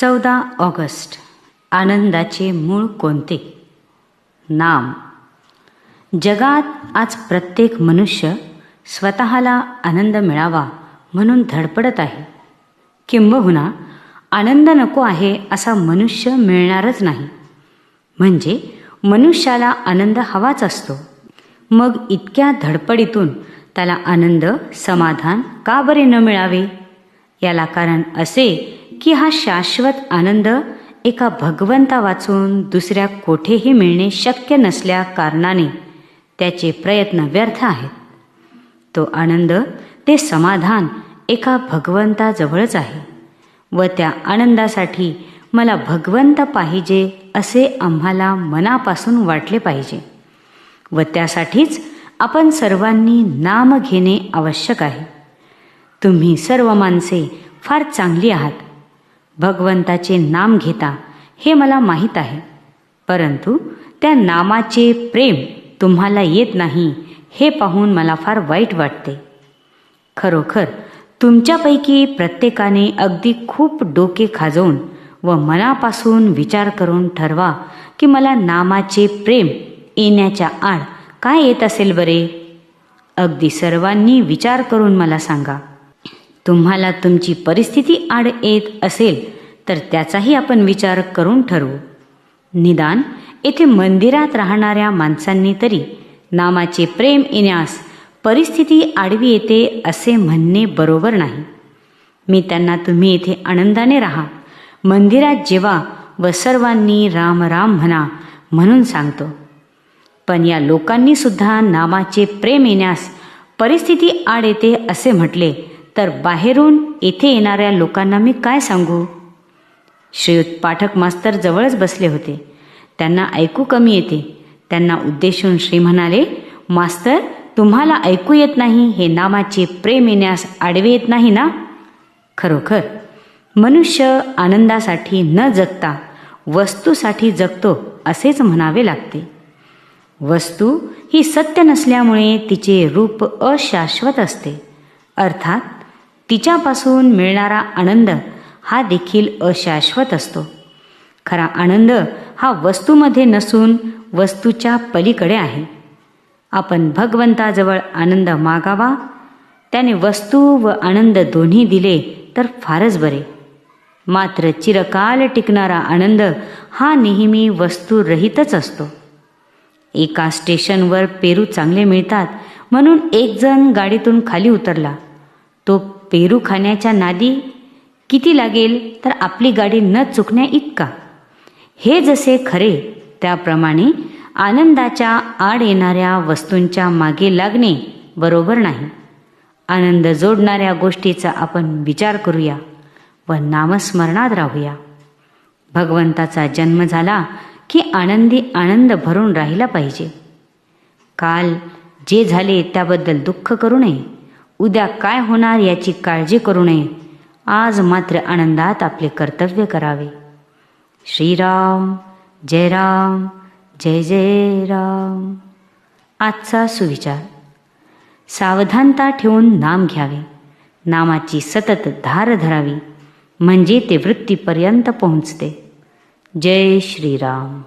चौदा ऑगस्ट. आनंदाचे मूळ कोणते? नाम. जगात आज प्रत्येक मनुष्य स्वतःला आनंद मिळावा म्हणून धडपडत आहे. किंबहुना आनंद नको आहे असा मनुष्य मिळणारच नाही. म्हणजे मनुष्याला आनंद हवाच असतो. मग इतक्या धडपडीतून त्याला आनंद समाधान का बरे न मिळावे? याला कारण असे की हा शाश्वत आनंद एका भगवंता वाचून दुसऱ्या कोठेही मिळणे शक्य नसल्या कारणाने त्याचे प्रयत्न व्यर्थ आहेत. तो आनंद ते समाधान एका भगवंताजवळच आहे व त्या आनंदासाठी मला भगवंत पाहिजे असे आम्हाला मनापासून वाटले पाहिजे व त्यासाठीच आपण सर्वांनी नाम घेणे आवश्यक आहे. तुम्ही सर्व माणसे फार चांगली आहात. भगवंताचे नाम घेता हे मला माहीत आहे. परंतु त्या नामाचे प्रेम तुम्हाला येत नाही हे पाहून मला फार वाईट वाटते. खरोखर तुमच्यापैकी प्रत्येकाने अगदी खूप डोके खाजवून व मनापासून विचार करून ठरवा की मला नामाचे प्रेम येण्याच्या आड काय येत असेल बरे? अगदी सर्वांनी विचार करून मला सांगा. तुम्हाला तुमची परिस्थिती आड येत असेल तर त्याचाही आपण विचार करून ठरवू. निदान येथे मंदिरात राहणाऱ्या माणसांनी तरी नामाचे प्रेम येण्यास परिस्थिती आडवी येते असे म्हणणे बरोबर नाही. मी त्यांना तुम्ही येथे आनंदाने राहा. मंदिरात जेवा व सर्वांनी राम राम म्हणा म्हणून सांगतो. पण या लोकांनी सुद्धा नामाचे प्रेम येण्यास परिस्थिती आड येते असे म्हटले तर बाहेरून येथे येणाऱ्या लोकांना मी काय सांगू? श्रीयुत पाठक मास्तर जवळच बसले होते. त्यांना ऐकू कमी येते. त्यांना उद्देशून श्री म्हणाले मास्तर तुम्हाला ऐकू येत नाही हे नामाचे प्रेम येण्यास आडवे येत नाही ना? खरोखर. मनुष्य आनंदासाठी न जगता वस्तूसाठी जगतो असेच म्हणावे लागते. वस्तू ही सत्य नसल्यामुळे तिचे रूप अशाश्वत असते. अर्थात तिच्यापासून मिळणारा आनंद हा देखील अशाश्वत असतो. खरा आनंद हा वस्तूमध्ये नसून वस्तूच्या पलीकडे आहे. आपण भगवंताजवळ आनंद मागावा त्याने वस्तू व आनंद दोन्ही दिले तर फारच बरे. मात्र चिरकाल टिकणारा आनंद हा नेहमी वस्तूरहितच असतो. एका स्टेशनवर पेरू चांगले मिळतात म्हणून एकजण गाडीतून खाली उतरला. तो पेरू खाण्याच्या नादी किती लागेल तर आपली गाडी न चुकण्या इतका. हे जसे खरे त्याप्रमाणे आनंदाच्या आड येणाऱ्या वस्तूंच्या मागे लागणे बरोबर नाही. आनंद जोडणाऱ्या गोष्टीचा आपण विचार करूया व नामस्मरणात राहूया. भगवंताचा जन्म झाला की आनंदी आनंद भरून राहिला पाहिजे. काल जे झाले त्याबद्दल दुःख करू नये. उद्या काय होणार याची काळजी करू नये. आज मात्र आनंदात आपले कर्तव्य करावे. श्रीराम जय राम जय जय राम. आजचा सुविचार. सावधानता ठेवून नाम घ्यावे. नामाची सतत धार धरावी. म्हणजे ते वृत्तीपर्यंत पोहोचते. जय श्रीराम.